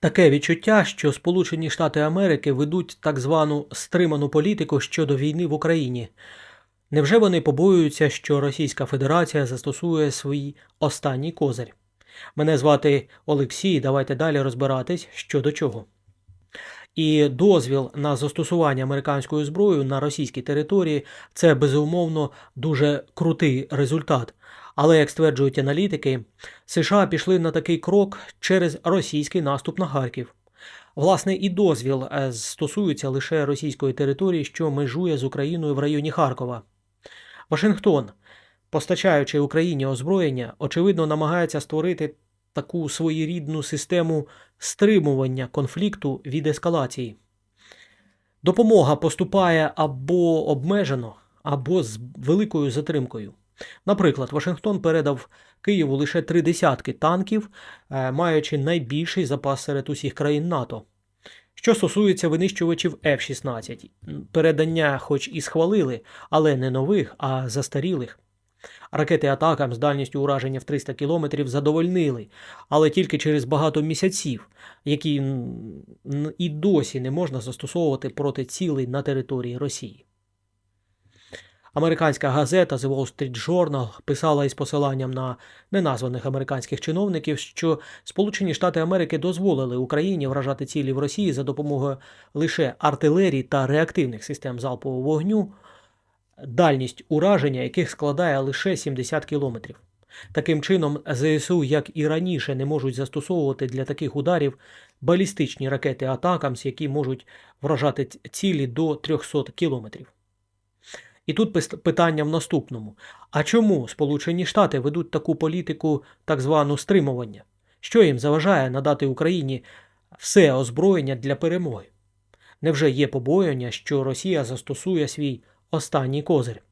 Таке відчуття, що Сполучені Штати Америки ведуть так звану стриману політику щодо війни в Україні. Невже вони побоюються, що Російська Федерація застосує свій останній козир? Мене звати Олексій. Давайте далі розбиратись, що до чого. І дозвіл на застосування американської зброї на російській території це безумовно дуже крутий результат. Але, як стверджують аналітики, США пішли на такий крок через російський наступ на Харків. Власне, і дозвіл е, стосується лише російської території, що межує з Україною в районі Харкова. Вашингтон, постачаючи Україні озброєння, очевидно намагається створити таку своєрідну систему стримування конфлікту від ескалації. Допомога поступає або обмежено, або з великою затримкою. Наприклад, Вашингтон передав Києву лише три десятки танків, е, маючи найбільший запас серед усіх країн НАТО. Що стосується винищувачів F-16, передання хоч і схвалили, але не нових, а застарілих. Ракети атакам з дальністю ураження в 300 кілометрів задовольнили, але тільки через багато місяців, які і досі не можна застосовувати проти цілей на території Росії. Американська газета The Wall Street Journal писала із посиланням на неназваних американських чиновників, що Сполучені Штати Америки дозволили Україні вражати цілі в Росії за допомогою лише артилерії та реактивних систем залпового вогню, дальність ураження яких складає лише 70 кілометрів. Таким чином, ЗСУ, як і раніше, не можуть застосовувати для таких ударів балістичні ракети Атакамс, які можуть вражати цілі до 300 кілометрів. І тут питання в наступному: а чому Сполучені Штати ведуть таку політику так звану стримування? Що їм заважає надати Україні все озброєння для перемоги? Невже є побоювання, що Росія застосує свій останній козир?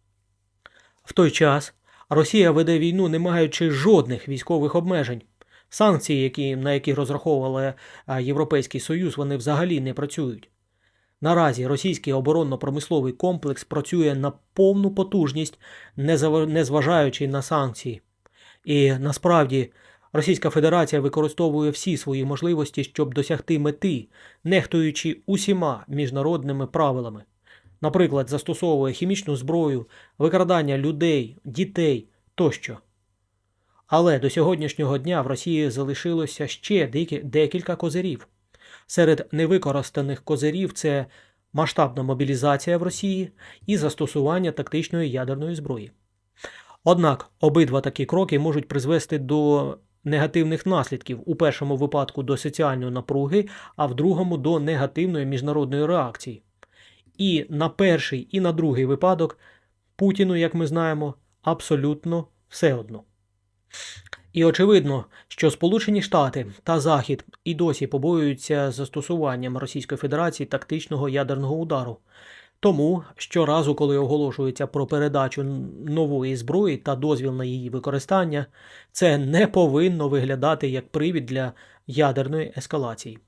В той час Росія веде війну, не маючи жодних військових обмежень. Санкції, які, на які розраховували Європейський Союз, вони взагалі не працюють. Наразі російський оборонно-промисловий комплекс працює на повну потужність, не зава- не зважаючи на санкції. І насправді Російська Федерація використовує всі свої можливості, щоб досягти мети, нехтуючи усіма міжнародними правилами. Наприклад, застосовує хімічну зброю, викрадання людей, дітей тощо. Але до сьогоднішнього дня в Росії залишилося ще декілька козирів. Серед невикористаних козирів це масштабна мобілізація в Росії і застосування тактичної ядерної зброї. Однак обидва такі кроки можуть призвести до негативних наслідків у першому випадку до соціальної напруги, а в другому до негативної міжнародної реакції. І на перший, і на другий випадок Путіну, як ми знаємо, абсолютно все одно. І очевидно, що Сполучені Штати та Захід і досі побоюються застосуванням Російської Федерації тактичного ядерного удару. Тому щоразу, коли оголошується про передачу нової зброї та дозвіл на її використання, це не повинно виглядати як привід для ядерної ескалації.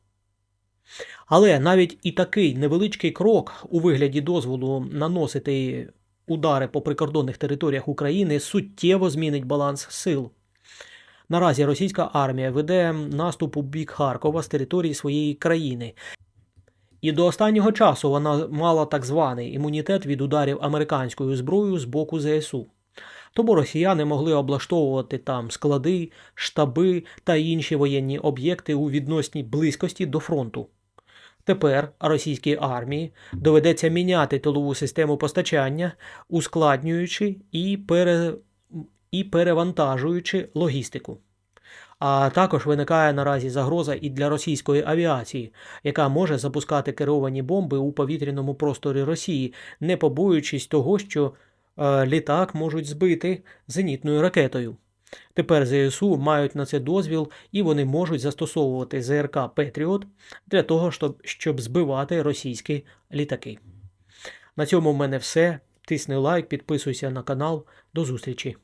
Але навіть і такий невеличкий крок у вигляді дозволу наносити удари по прикордонних територіях України суттєво змінить баланс сил. Наразі російська армія веде наступ у бік Харкова з території своєї країни. І до останнього часу вона мала так званий імунітет від ударів американською зброєю з боку ЗСУ. Тому росіяни могли облаштовувати там склади, штаби та інші воєнні об'єкти у відносній близькості до фронту. Тепер російській армії доведеться міняти тилову систему постачання, ускладнюючи і, пере... і перевантажуючи логістику. А також виникає наразі загроза і для російської авіації, яка може запускати керовані бомби у повітряному просторі Росії, не побоюючись того, що е, літак можуть збити зенітною ракетою. Тепер ЗСУ мають на це дозвіл і вони можуть застосовувати ЗРК Петріот для того, щоб, щоб збивати російські літаки. На цьому в мене все. Тисни лайк, підписуйся на канал. До зустрічі!